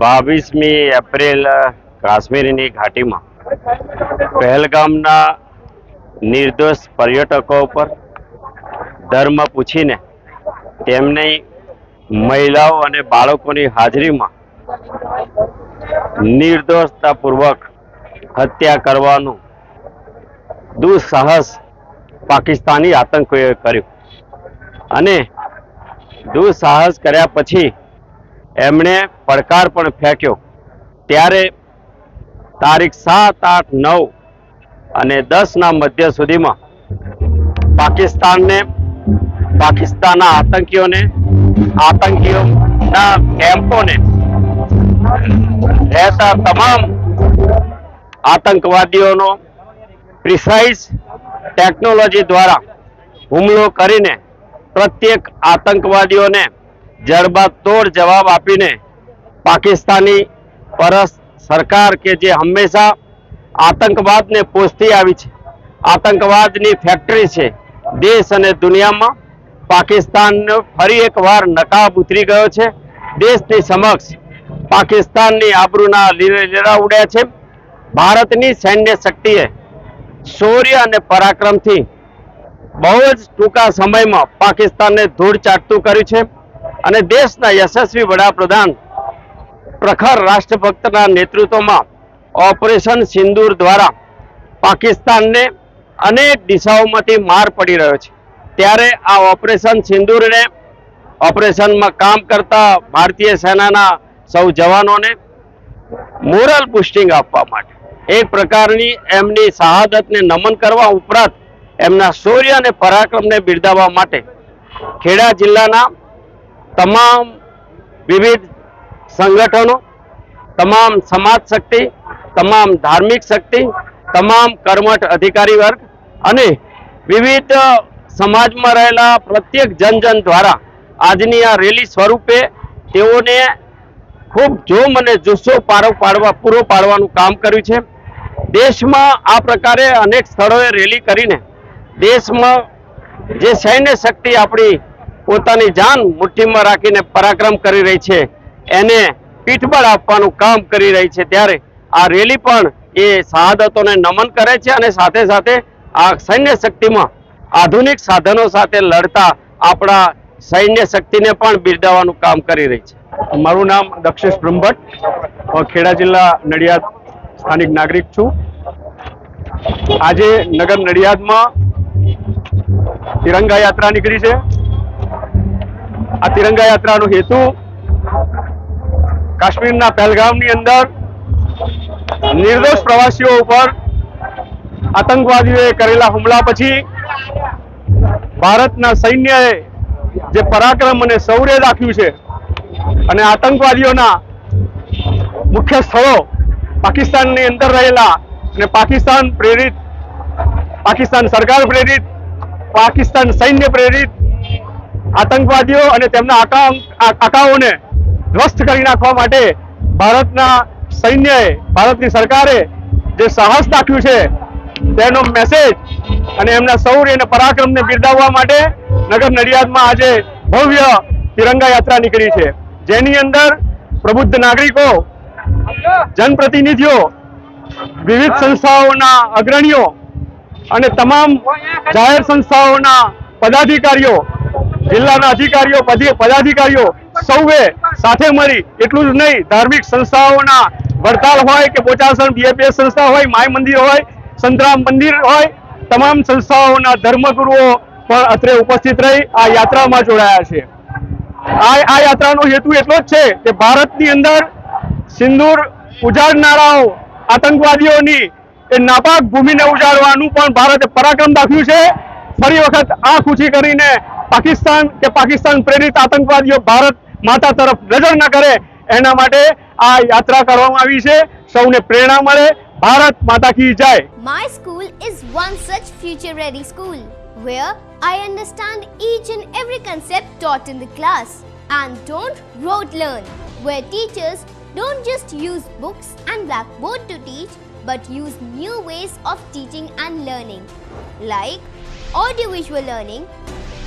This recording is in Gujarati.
બાવીસમી એપ્રિલ, કાશ્મીરની ઘાટીમાં. પહેલગામના નિર્દોષ પર્યટકો ઉપર ધર્મ પૂછીને તેમની મહિલાઓ અને બાળકોની હાજરીમાં નિર્દોષતાપૂર્વક હત્યા કરવાનું દુઃસાહસ પાકિસ્તાની આતંકીઓએ કર્યું. અને દુઃસાહસ કર્યા પછી એમણે પડકાર પણ ફેંક્યો. ત્યારે તારીખ સાત, આઠ, નવ અને દસના મધ્ય સુધીમાં પાકિસ્તાનને, પાકિસ્તાનના આતંકીઓને, આતંકીઓના કેમ્પોને રહેતા તમામ આતંકવાદીઓનો પ્રિસાઇઝ ટેકનોલોજી દ્વારા હુમલો કરીને પ્રત્યેક આતંકવાદીઓને જડબાતોડ જવાબ આપીને પાકિસ્તાની પરસ સરકાર કે જે હંમેશા આતંકવાદને પોષતી આવી છે. આતંકવાદની ફેક્ટરી છે. દેશ અને દુનિયામાં પાકિસ્તાન ફરી એકવાર નકાબ ઉતરી ગયો છે. દેશની સમક્ષ પાકિસ્તાનની આબરૂના લીરે ઉડ્યા છે. ભારતની સૈન્ય શક્તિએ શૌર્ય અને પરાક્રમથી બહુ જ ટૂંકા સમયમાં પાકિસ્તાનને ધૂળ ચાટતું કર્યું છે. અને દેશના યશસ્વી વડાપ્રધાન પ્રખર રાષ્ટ્રભક્તના નેતૃત્વમાં ઓપરેશન સિંદૂર દ્વારા પાકિસ્તાનને અનેક દિશાઓમાંથી માર પડી રહ્યો છે. ત્યારે આ ઓપરેશન સિંદૂરને ઓપરેશનમાં કામ કરતા ભારતીય સેનાના સૌ જવાનોને મોરલ બુસ્ટિંગ આપવા માટે, એક પ્રકારની એમની શહાદતને નમન કરવા ઉપરાંત એમના શૌર્ય અને પરાક્રમને બિરદાવવા માટે ખેડા જિલ્લાના તમામ વિવિધ સંગઠનો, તમામ સમાજ શક્તિ, તમામ ધાર્મિક શક્તિ, તમામ કર્મઠ અધિકારી વર્ગ અને વિવિધ સમાજમાં રહેલા પ્રત્યેક જન જન દ્વારા આજની આ રેલી સ્વરૂપે તેઓને ખૂબ જોમ અને જુસ્સો પારો પાડવા, પૂરો પાડવાનું કામ કર્યું છે. દેશમાં આ પ્રકારે અનેક સ્થળોએ રેલી કરીને દેશમાં જે સૈન્ય શક્તિ આપણી પોતાની જાન મુઠ્ઠીમાં રાખીને પરાક્રમ કરી રહી છે. એને પીઠબળ આપવાનું કામ કરી રહી છે ત્યારે આ રેલી પણ એ શહાદતોને નમન કરે છે અને સાથે સાથે આ સૈન્ય શક્તિમાં આધુનિક સાધનો સાથે લડતા આપણા સૈન્ય શક્તિને પણ બિરદાવવાનું કામ કરી રહી છે. મારું નામ દક્ષેશ બ્રહ્મભટ્ટ. ખેડા જિલ્લા નડિયાદ સ્થાનિક નાગરિક છું. આજે નગર નડિયાદમાં તિરંગા યાત્રા નીકળી છે. આ તિરંગા યાત્રાનો હેતુ કાશ્મીરના પહેલગામની અંદર નિર્દોષ પ્રવાસીઓ ઉપર આતંકવાદીઓએ કરેલા હુમલા પછી ભારતના સૈન્યએ જે પરાક્રમ અને શૌર્ય દાખ્યું છે અને આતંકવાદીઓના મુખ્ય સ્થળો પાકિસ્તાનની અંદર રહેલા અને પાકિસ્તાન પ્રેરિત, પાકિસ્તાન સરકાર પ્રેરિત, પાકિસ્તાન સૈન્ય પ્રેરિત આતંકવાદીઓ અને તેમના આકા આકાઓને ધ્વસ્ત કરી નાખવા માટે ભારતના સૈન્યએ ભારતની સરકારે જે સાહસ દાખ્યું છે, તેનો મેસેજ અને એમના શૌર્ય અને પરાક્રમને બિરદાવવા માટે નગર નડિયાદમાં આજે ભવ્ય તિરંગા યાત્રા નીકળી છે. જેની અંદર પ્રબુદ્ધ નાગરિકો, જનપ્રતિનિધિઓ, વિવિધ સંસ્થાઓના અગ્રણીઓ અને તમામ જાહેર સંસ્થાઓના પદાધિકારીઓ જિલ્લાના અધિકારીઓ પદાધિકારીઓ સૌએ સાથે મળી. એટલું જ નહીં, ધાર્મિક સંસ્થાઓના વડતાલ હોય કે બોચાસણ બીએપીએસ સંસ્થા હોય, માય મંદિર હોય, સંતરામ મંદિર હોય, તમામ સંસ્થાઓના ધર્મગુરુઓ પણ અત્રે ઉપસ્થિત રહી આ યાત્રામાં જોડાયા છે. આ આ યાત્રાનો હેતુ એટલો જ છે કે ભારતની અંદર સિંદૂર ઉજાડનારાઓ, આતંકવાદીઓની એ નાપાક ભૂમિને ઉજાડવાનું પણ ભારતે પરાક્રમ દાખ્યું છે. ફરી વખત આંખ ઊંચી કરીને પાકિસ્તાન કે પાકિસ્તાન પ્રેરિત આતંકવાદીઓ ભારત માતા તરફ નજર ન કરે એના માટે આ યાત્રા કરવામાં આવી છે સૌને પ્રેરણા મળે ભારત માતા કી જય My school is one such future ready school where I understand each and every concept taught in the class and don't rote learn, where teachers don't just use books and blackboard to teach but use new ways of teaching and learning like audiovisual learning,